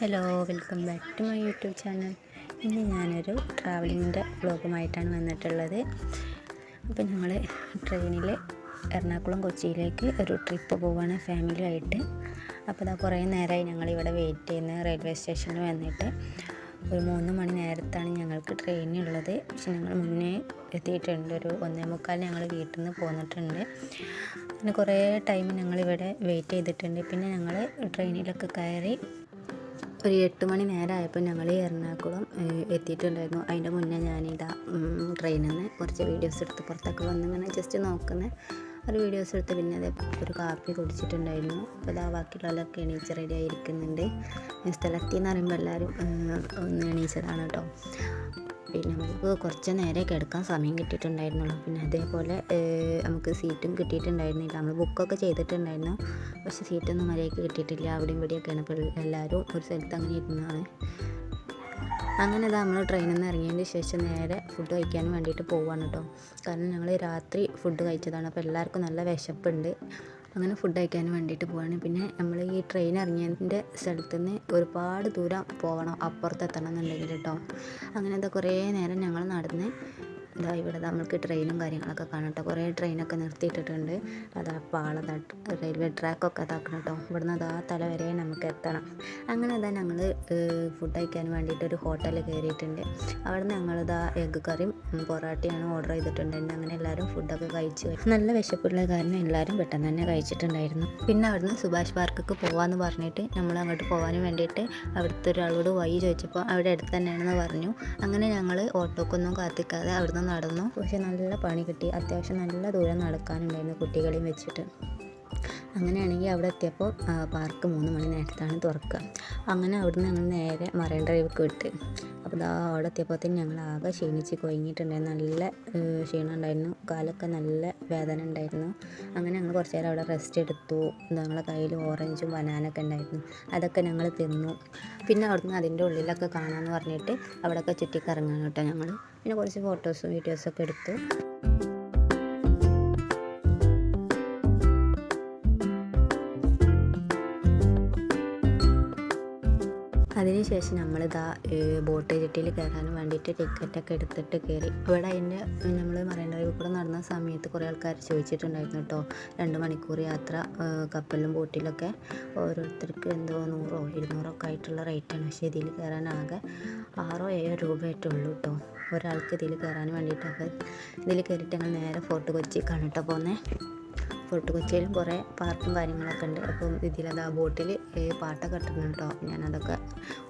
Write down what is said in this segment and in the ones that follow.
Hello welcome back to my YouTube channel ഇന്ന് ഞാനൊരു ട്രാവലിങ്ങിന്റെ വ്ളോഗുമായിട്ടാണ് വന്നിട്ടുള്ളത്. അപ്പോൾ ഞങ്ങൾ ട്രെയിനിൽ എറണാകുളം കൊച്ചിയിലേക്ക് ഒരു ട്രിപ്പ് പോവുകയാണ് ഫാമിലിയായിട്ട് അപ്പോൾ ഇതാ കുറേ നേരമായി ഞങ്ങളിവിടെ വെയിറ്റ് ചെയ്യുന്ന റെയിൽവേ സ്റ്റേഷനിൽ വന്നിട്ട് ഒരു മൂന്ന് മണി നേരത്താണ് ഞങ്ങൾക്ക് ട്രെയിനുള്ളത് പക്ഷെ ഞങ്ങൾ മുന്നേ എത്തിയിട്ടുണ്ട്. ഒരു ഒന്നേ മുക്കാൽ ഞങ്ങൾ വീട്ടിൽ നിന്ന് പോന്നിട്ടുണ്ട്. പിന്നെ കുറേ ടൈം ഞങ്ങളിവിടെ വെയിറ്റ് ചെയ്തിട്ടുണ്ട്. പിന്നെ ഞങ്ങൾ ട്രെയിനിലൊക്കെ കയറി ഒരു എട്ട് മണി നേരമായപ്പോൾ ഞങ്ങൾ എറണാകുളം എത്തിയിട്ടുണ്ടായിരുന്നു. അതിന്റെ മുന്നേ ഞാനിതാ ട്രെയിനിൽ നിന്ന് കുറച്ച് വീഡിയോസ് എടുത്ത് പുറത്തൊക്കെ വന്ന് ഇങ്ങനെ ജസ്റ്റ് നോക്കുന്ന. ഒരു വീഡിയോസ് എടുത്ത് പിന്നെ അതേ ഒരു കാപ്പി കുടിച്ചിട്ടുണ്ടായിരുന്നു. അപ്പോൾ ഇതാ ബാക്കിയുള്ളവരൊക്കെ എണീച്ച് റെഡി ആയിരിക്കുന്നുണ്ട് സ്ഥലത്തിൽ നിന്ന് പറയുമ്പോൾ എല്ലാവരും ഒന്ന് എണീച്ചതാണ് കേട്ടോ പിന്നെ നമുക്ക് കുറച്ച് നേരെ കിടക്കാൻ സമയം കിട്ടിയിട്ടുണ്ടായിരുന്നുള്ളൂ. പിന്നെ അതേപോലെ നമുക്ക് സീറ്റും കിട്ടിയിട്ടുണ്ടായിരുന്നില്ല. നമ്മൾ ബുക്കൊക്കെ ചെയ്തിട്ടുണ്ടായിരുന്നു. പക്ഷെ സീറ്റൊന്നും മര്യാദയ്ക്ക് കിട്ടിയിട്ടില്ല. അവിടെയും ഇവിടെയൊക്കെയാണ്. ഇപ്പോൾ എല്ലാവരും ഒരു സ്ഥലത്ത് അങ്ങനെ ഇരുന്നതാണ് അങ്ങനെ നമ്മൾ ട്രെയിനിൽ നിന്ന് ഇറങ്ങിയതിന് ശേഷം നേരെ ഫുഡ് കഴിക്കാൻ വേണ്ടിയിട്ട് പോവാണ് കേട്ടോ. കാരണം ഞങ്ങൾ രാത്രി ഫുഡ് കഴിച്ചതാണ്. അപ്പോൾ എല്ലാവർക്കും നല്ല വിശപ്പുണ്ട്. അങ്ങനെ ഫുഡ് കഴിക്കാൻ വേണ്ടിയിട്ട് പോവാണ്. പിന്നെ നമ്മൾ ഈ ട്രെയിൻ ഇറങ്ങിയതിന്റെ സ്ഥലത്ത് നിന്ന് ഒരുപാട് ദൂരം പോകണം അപ്പുറത്തെത്തണം എന്നുണ്ടെങ്കിൽ കേട്ടോ അങ്ങനെ എന്താ കുറേ നേരം ഞങ്ങൾ നടന്ന് ഇതാ ഇവിടെ നമുക്ക് ട്രെയിനും കാര്യങ്ങളൊക്കെ കാണാം കേട്ടോ കുറേ ട്രെയിനൊക്കെ നിർത്തിയിട്ടിട്ടുണ്ട്. അതാ പാള റെയിൽവേ ട്രാക്കൊക്കെ ഇതാക്കണം കേട്ടോ ഇവിടുന്ന് അതാ തല വരെ നമുക്ക് എത്തണം. അങ്ങനെ അതാ ഞങ്ങൾ ഫുഡ് കഴിക്കാൻ വേണ്ടിയിട്ട് ഒരു ഹോട്ടലിൽ കയറിയിട്ടുണ്ട്. അവിടെ ഞങ്ങളിതാ എഗ്ഗ് കറിയും പൊറോട്ടയാണ് ഓർഡർ ചെയ്തിട്ടുണ്ടായിരുന്നു അങ്ങനെ എല്ലാവരും ഫുഡൊക്കെ കഴിച്ചു നല്ല വിശപ്പുള്ള കാരണം എല്ലാവരും പെട്ടെന്ന് തന്നെ കഴിച്ചിട്ടുണ്ടായിരുന്നു. പിന്നെ അവിടുന്ന് സുഭാഷ് പാർക്കൊക്കെ പോകാമെന്ന് പറഞ്ഞിട്ട് നമ്മൾ അങ്ങോട്ട് പോകാൻ വേണ്ടിയിട്ട് അവിടുത്തെ ഒരാളോട് വഴി ചോദിച്ചപ്പോൾ അവിടെ അടുത്ത് തന്നെയാണെന്ന് പറഞ്ഞു. അങ്ങനെ ഞങ്ങൾ ഓട്ടോക്കൊന്നും കാത്തിക്കാതെ അവിടുന്ന് നടന്നു. പക്ഷെ നല്ല പണി കിട്ടി. അത്യാവശ്യം നല്ല ദൂരം നടക്കാനുണ്ടായിരുന്നു കുട്ടികളെയും വെച്ചിട്ട്. അങ്ങനെയാണെങ്കിൽ അവിടെ എത്തിയപ്പോൾ പാർക്ക് മൂന്ന് മണി നേരത്താണ് തുറക്കുക. അങ്ങനെ അവിടുന്ന് ഞങ്ങൾ നേരെ മറൈൻ ഡ്രൈവ് വിട്ട്. അപ്പോൾ ഇതാ അവിടെ എത്തിയപ്പോഴത്തേന് ഞങ്ങൾ ആകെ ക്ഷീണിച്ച് കൊഴിഞ്ഞിട്ടുണ്ടായിരുന്നു നല്ല ക്ഷീണം ഉണ്ടായിരുന്നു. കാലൊക്കെ നല്ല വേദന ഉണ്ടായിരുന്നു. അങ്ങനെ ഞങ്ങൾ കുറച്ച് നേരം അവിടെ റെസ്റ്റ് എടുത്തു. ഞങ്ങളെ കയ്യിൽ ഓറഞ്ചും ബനാനൊക്കെ ഉണ്ടായിരുന്നു. അതൊക്കെ ഞങ്ങൾ തിന്നു. പിന്നെ അവിടുന്ന് അതിന്റെ ഉള്ളിലൊക്കെ കാണാമെന്ന് പറഞ്ഞിട്ട് അവിടെയൊക്കെ ചുറ്റിക്കറങ്ങാൻ കേട്ടോ ഞങ്ങൾ. പിന്നെ കുറച്ച് ഫോട്ടോസും വീഡിയോസൊക്കെ എടുത്തു. അതിനുശേഷം നമ്മളിതാ ബോട്ട് ജെട്ടിയിൽ കയറാൻ വേണ്ടിയിട്ട് ടിക്കറ്റൊക്കെ എടുത്തിട്ട് കയറി. അവിടെ അതിന്റെ നമ്മൾ മറൈൻ ഡ്രൈവിൽ കൂടെ നടന്ന സമയത്ത് കുറേ ആൾക്കാർ ചോദിച്ചിട്ടുണ്ടായിരുന്നു കേട്ടോ. രണ്ട് മണിക്കൂർ യാത്ര കപ്പലിലും ബോട്ടിലൊക്കെ ഓരോരുത്തർക്ക് എന്തോ നൂറോ ഇരുന്നൂറോ ഒക്കെ ആയിട്ടുള്ള റേറ്റാണ്. പക്ഷേ ഇതിൽ കയറാനാകെ ആറോ ഏഴോ രൂപയായിട്ടേ ഉള്ളൂ കേട്ടോ. ഒരാൾക്ക് ഇതിൽ കയറാൻ വേണ്ടിയിട്ട്. അപ്പോൾ ഇതിൽ കയറിയിട്ട് ഞങ്ങൾ നേരെ ഫോർട്ട് കൊച്ചി കേട്ടോ പോകുന്നത് ഫോർട്ട് കൊച്ചിയിലും കുറേ പാർക്കും കാര്യങ്ങളൊക്കെ ഉണ്ട്. അപ്പം ഇതിലത് ആ ബോട്ടിൽ പാട്ടൊക്കെ ഇട്ടിട്ടുണ്ട് കേട്ടോ ഞാനതൊക്കെ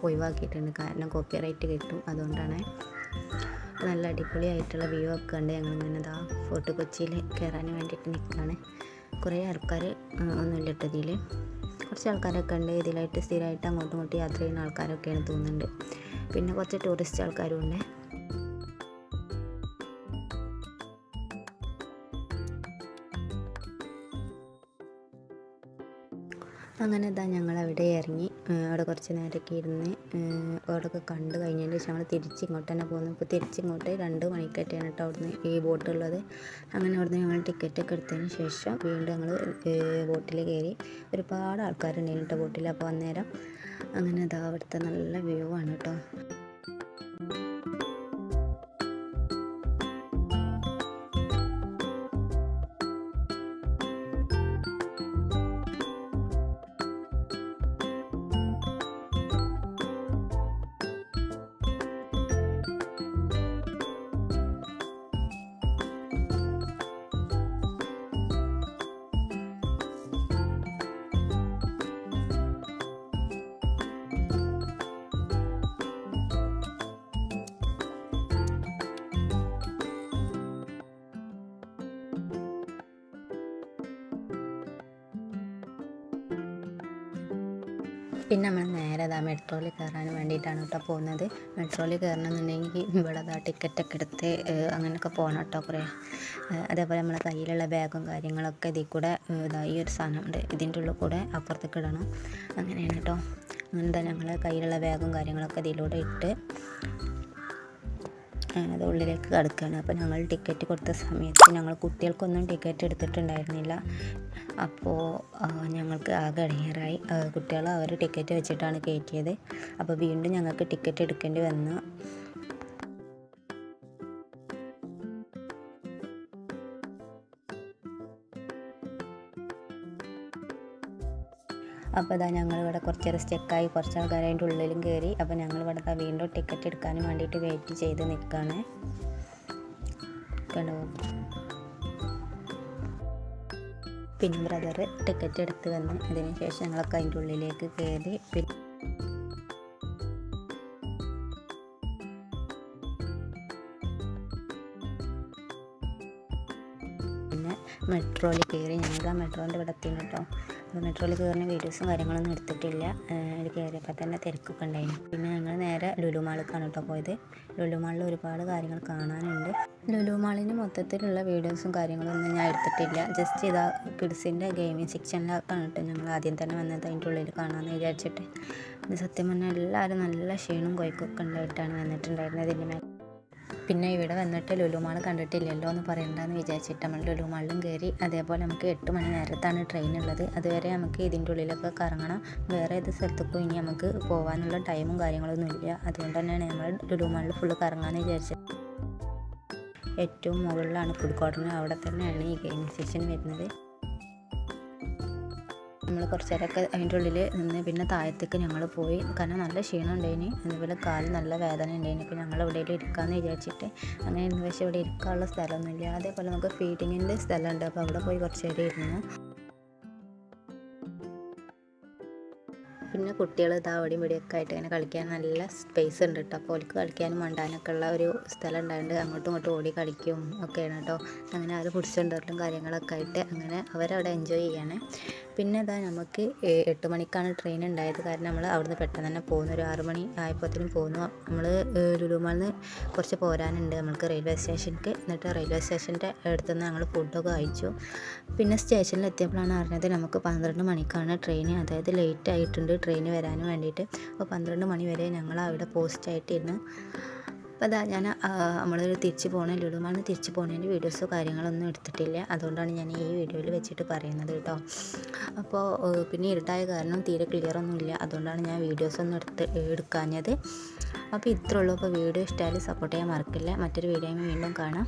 ഒഴിവാക്കിയിട്ടുണ്ട്. കാരണം കോപ്പി റൈറ്റ് കിട്ടും. അതുകൊണ്ടാണ് നല്ല അടിപൊളിയായിട്ടുള്ള വ്യൂ ഒക്കെ ഉണ്ട് ഞങ്ങളിങ്ങനെ ഇതാ ഫോർട്ട് കൊച്ചിയിൽ കയറാൻ വേണ്ടിയിട്ട് നിൽക്കുകയാണ് കുറേ ആൾക്കാർ ഒന്നുമില്ല ഇതിൽ കുറച്ച് ആൾക്കാരൊക്കെ ഉണ്ട്. ഇതിലായിട്ട് സ്ഥിരമായിട്ട് അങ്ങോട്ടും ഇങ്ങോട്ടും യാത്ര ചെയ്യുന്ന ആൾക്കാരൊക്കെയാണ് തോന്നുന്നുണ്ട്. പിന്നെ കുറച്ച് ടൂറിസ്റ്റ് ആൾക്കാരും ഉണ്ട്. അങ്ങനെ ഇതാ ഞങ്ങൾ അവിടെ ഇറങ്ങി അവിടെ കുറച്ച് നേരമൊക്കെ ഇരുന്ന് അവിടെയൊക്കെ കണ്ട് കഴിഞ്ഞതിന് ശേഷം ഞങ്ങൾ തിരിച്ച് ഇങ്ങോട്ട് തന്നെ പോകുന്നു. ഇപ്പോൾ തിരിച്ചിങ്ങോട്ട് രണ്ട് മണിക്കറ്റാണ് കേട്ടോ അവിടുന്ന് ഈ ബോട്ടുള്ളത് അങ്ങനെ അവിടുന്ന് ഞങ്ങൾ ടിക്കറ്റൊക്കെ എടുത്തതിന് ശേഷം വീണ്ടും ഞങ്ങൾ ബോട്ടിൽ കയറി. ഒരുപാട് ആൾക്കാരുണ്ടായിരുന്നു കേട്ടോ ബോട്ടിൽ അപ്പോൾ അന്നേരം അങ്ങനെ ഇതാ അവിടുത്തെ നല്ല വ്യൂ ആണ് കേട്ടോ. പിന്നെ നമ്മൾ നേരെ അതാ മെട്രോയിൽ കയറാൻ വേണ്ടിയിട്ടാണ് കേട്ടോ പോകുന്നത്. മെട്രോയിൽ കയറണമെന്നുണ്ടെങ്കിൽ ഇവിടെ അതാ ടിക്കറ്റൊക്കെ എടുത്ത് അങ്ങനെയൊക്കെ പോകണം കേട്ടോ കുറേ. അതേപോലെ നമ്മളെ കയ്യിലുള്ള ബാഗും കാര്യങ്ങളൊക്കെ ഇതിൽ കൂടെ ഇതാ ഈ ഒരു സാധനമുണ്ട് ഇതിന്റെ ഉള്ളിൽ കൂടെ അപ്പുറത്തേക്ക് ഇടണം. അങ്ങനെയാണ് കേട്ടോ. അങ്ങനത്തെ ഞങ്ങൾ കയ്യിലുള്ള ബാഗും കാര്യങ്ങളൊക്കെ ഇതിലൂടെ ഇട്ട് അത് ഉള്ളിലേക്ക് കടക്കുകയാണ്. അപ്പോൾ ഞങ്ങൾ ടിക്കറ്റ് കൊടുത്ത സമയത്ത് ഞങ്ങൾ കുട്ടികൾക്കൊന്നും ടിക്കറ്റ് എടുത്തിട്ടുണ്ടായിരുന്നില്ല. അപ്പോൾ ഞങ്ങൾക്ക് ആകെ ഇടങ്ങേറായി കുട്ടികൾ അവർ ടിക്കറ്റ് വെച്ചിട്ടാണ് കയറ്റിയത് അപ്പോൾ വീണ്ടും ഞങ്ങൾക്ക് ടിക്കറ്റ് എടുക്കേണ്ടി വന്നു. അപ്പോൾ ഇതാ ഞങ്ങളിവിടെ കുറച്ച് നേരം സ്റ്റെക്കായി കുറച്ച് ആൾക്കാർ അതിന്റെ ഉള്ളിലും കയറി അപ്പോൾ ഞങ്ങളിവിടെ വീണ്ടും ടിക്കറ്റ് എടുക്കാനും വേണ്ടിയിട്ട് വെയിറ്റ് ചെയ്ത് നിൽക്കുകയാണ് കണ്ടോ? പിന്നെ ബ്രദർ ടിക്കറ്റ് എടുത്ത് വന്ന് അതിന് ശേഷം ഞങ്ങളൊക്കെ അതിന്റെ ഉള്ളിലേക്ക് കയറി പിന്നെ മെട്രോയിൽ കയറി. ഞങ്ങൾക്ക് ആ മെട്രോന്റെ ഇവിടെ എത്തിയിരുന്നു കേട്ടോ. അപ്പോൾ മെട്രോയിൽ കയറിന് വീഡിയോസും കാര്യങ്ങളൊന്നും എടുത്തിട്ടില്ല. അതിൽ കയറിയപ്പോൾ തന്നെ തിരക്കൊക്കെ ഉണ്ടായിരുന്നു പിന്നെ ഞങ്ങൾ നേരെ ലുലു മാളിലേക്കാണ് കേട്ടോ പോയത്. ലുലു മാളിൽ ഒരുപാട് കാര്യങ്ങൾ കാണാനുണ്ട്. ലുലു മൊത്തത്തിലുള്ള വീഡിയോസും കാര്യങ്ങളൊന്നും ഞാൻ എടുത്തിട്ടില്ല. ജസ്റ്റ് ഇതാ കിഡ്സിന്റെ ഗെയിമിംഗ് സെക്ഷനിലേക്കാണ് കേട്ടോ ഞങ്ങൾ ആദ്യം തന്നെ വന്നത്. അതിന്റെ ഉള്ളിൽ കാണാമെന്ന് വിചാരിച്ചിട്ട്. സത്യം പറഞ്ഞാൽ എല്ലാവരും നല്ല ക്ഷീണവും കൊയ്ക്കൊക്കെ ഉണ്ടായിട്ടാണ് വന്നിട്ടുണ്ടായിരുന്നത് ഇതിന്റെ പിന്നെ ഇവിടെ വന്നിട്ട് ലുലുമാൾ കണ്ടിട്ടില്ലല്ലോ എന്ന് പറയണ്ടെന്ന് വിചാരിച്ചിട്ട് നമ്മൾ ലുലുമാളിലും കയറി. അതേപോലെ നമുക്ക് എട്ട് മണി നേരത്താണ് ട്രെയിൻ ഉള്ളത്. അതുവരെ നമുക്ക് ഇതിന്റെ ഉള്ളിലൊക്കെ കറങ്ങണം വേറെ ഏത് സ്ഥലത്തേക്കും ഇനി നമുക്ക് പോകാനുള്ള ടൈമും കാര്യങ്ങളൊന്നും ഇല്ല. അതുകൊണ്ട് തന്നെയാണ് നമ്മൾ ലുലുമാളിൽ ഫുള്ള് കറങ്ങാമെന്ന് വിചാരിച്ചത്. ഏറ്റവും മുകളിലാണ് ഫുഡ് കോർട്ടർ അവിടെ തന്നെയാണ് ഈ ഗെയിം സെഷൻ വരുന്നത്. നമ്മൾ കുറച്ച് നേരമൊക്കെ അതിന്റെ ഉള്ളിൽ നിന്ന് പിന്നെ താഴത്തേക്ക് ഞങ്ങൾ പോയി. കാരണം നല്ല ക്ഷീണം ഉണ്ടായിന്. അതുപോലെ കാൽ നല്ല വേദന ഉണ്ടായിന്. അപ്പോൾ ഞങ്ങൾ എവിടെയെങ്കിലും ഇരിക്കാമെന്ന് വിചാരിച്ചിട്ട് അങ്ങനെ ഇരുന്ന് പക്ഷേ ഇവിടെ ഇരിക്കാനുള്ള സ്ഥലമൊന്നുമില്ല. അതേപോലെ നമുക്ക് ഫീഡിങ്ങിന്റെ സ്ഥലമുണ്ട്. അപ്പോൾ അവിടെ പോയി കുറച്ച് നേരം ഇരുന്നു. പിന്നെ കുട്ടികൾ ഇതാ ഇവിടെയൊക്കെ ആയിട്ട് ഇങ്ങനെ കളിക്കാൻ നല്ല സ്പേസ് ഉണ്ട് കേട്ടോ അപ്പോൾ അവർക്ക് കളിക്കാനും മണ്ടാനൊക്കെ ഉള്ള ഒരു സ്ഥലം ഉണ്ടായതുകൊണ്ട് അങ്ങോട്ടും ഇങ്ങോട്ടും ഓടി കളിക്കും ഒക്കെയാണ് കേട്ടോ അങ്ങനെ അവർ പിടിച്ചുകൊണ്ടിരലും കാര്യങ്ങളൊക്കെ ആയിട്ട് അങ്ങനെ അവരവിടെ എൻജോയ് ചെയ്യാണ്. പിന്നെ ഇതാ നമുക്ക് എട്ട് മണിക്കാണ് ട്രെയിൻ ഉണ്ടായത്. കാരണം നമ്മൾ അവിടുന്ന് പെട്ടെന്ന് തന്നെ പോകുന്നു ഒരു ആറ് മണി ആയപ്പോഴത്തേനും പോകുന്നു. നമ്മൾ ലുലുമാളിൽ നിന്ന് കുറച്ച് പോരാനുണ്ട് നമുക്ക് റെയിൽവേ സ്റ്റേഷനിലേക്ക് എന്നിട്ട് റെയിൽവേ സ്റ്റേഷന്റെ അടുത്ത് നിന്ന് ഞങ്ങൾ ഫുഡൊക്കെ കഴിച്ചു. പിന്നെ സ്റ്റേഷനിൽ എത്തിയപ്പോഴാണ് അറിഞ്ഞത് നമുക്ക് പന്ത്രണ്ട് മണിക്കാണ് ട്രെയിൻ അതായത് ലേറ്റ് ആയിട്ടുണ്ട് ട്രെയിൻ വരാൻ വേണ്ടിയിട്ട്. അപ്പോൾ പന്ത്രണ്ട് മണി വരെ ഞങ്ങൾ അവിടെ പോസ്റ്റായിട്ടിരുന്നു അപ്പോൾ അതാ ഞാൻ നമ്മളൊരു തിരിച്ച് പോകണ ലുലുമാളിന് തിരിച്ച് പോകണേന്റെ വീഡിയോസോ കാര്യങ്ങളൊന്നും എടുത്തിട്ടില്ല. അതുകൊണ്ടാണ് ഞാൻ ഈ വീഡിയോയിൽ വെച്ചിട്ട് പറയുന്നത് കേട്ടോ. അപ്പോൾ പിന്നെ ഇരുട്ടായ കാരണം തീരെ ക്ലിയർ ഒന്നുമില്ല. അതുകൊണ്ടാണ് ഞാൻ വീഡിയോസ് ഒന്നും എടുത്ത് എടുക്കാഞ്ഞത്. അപ്പോൾ ഇത്രയുള്ളൂ അപ്പോൾ വീഡിയോ ഇഷ്ടമായാലും സപ്പോർട്ട് ചെയ്യാൻ മറക്കില്ല. മറ്റൊരു വീഡിയോയും വീണ്ടും കാണാം.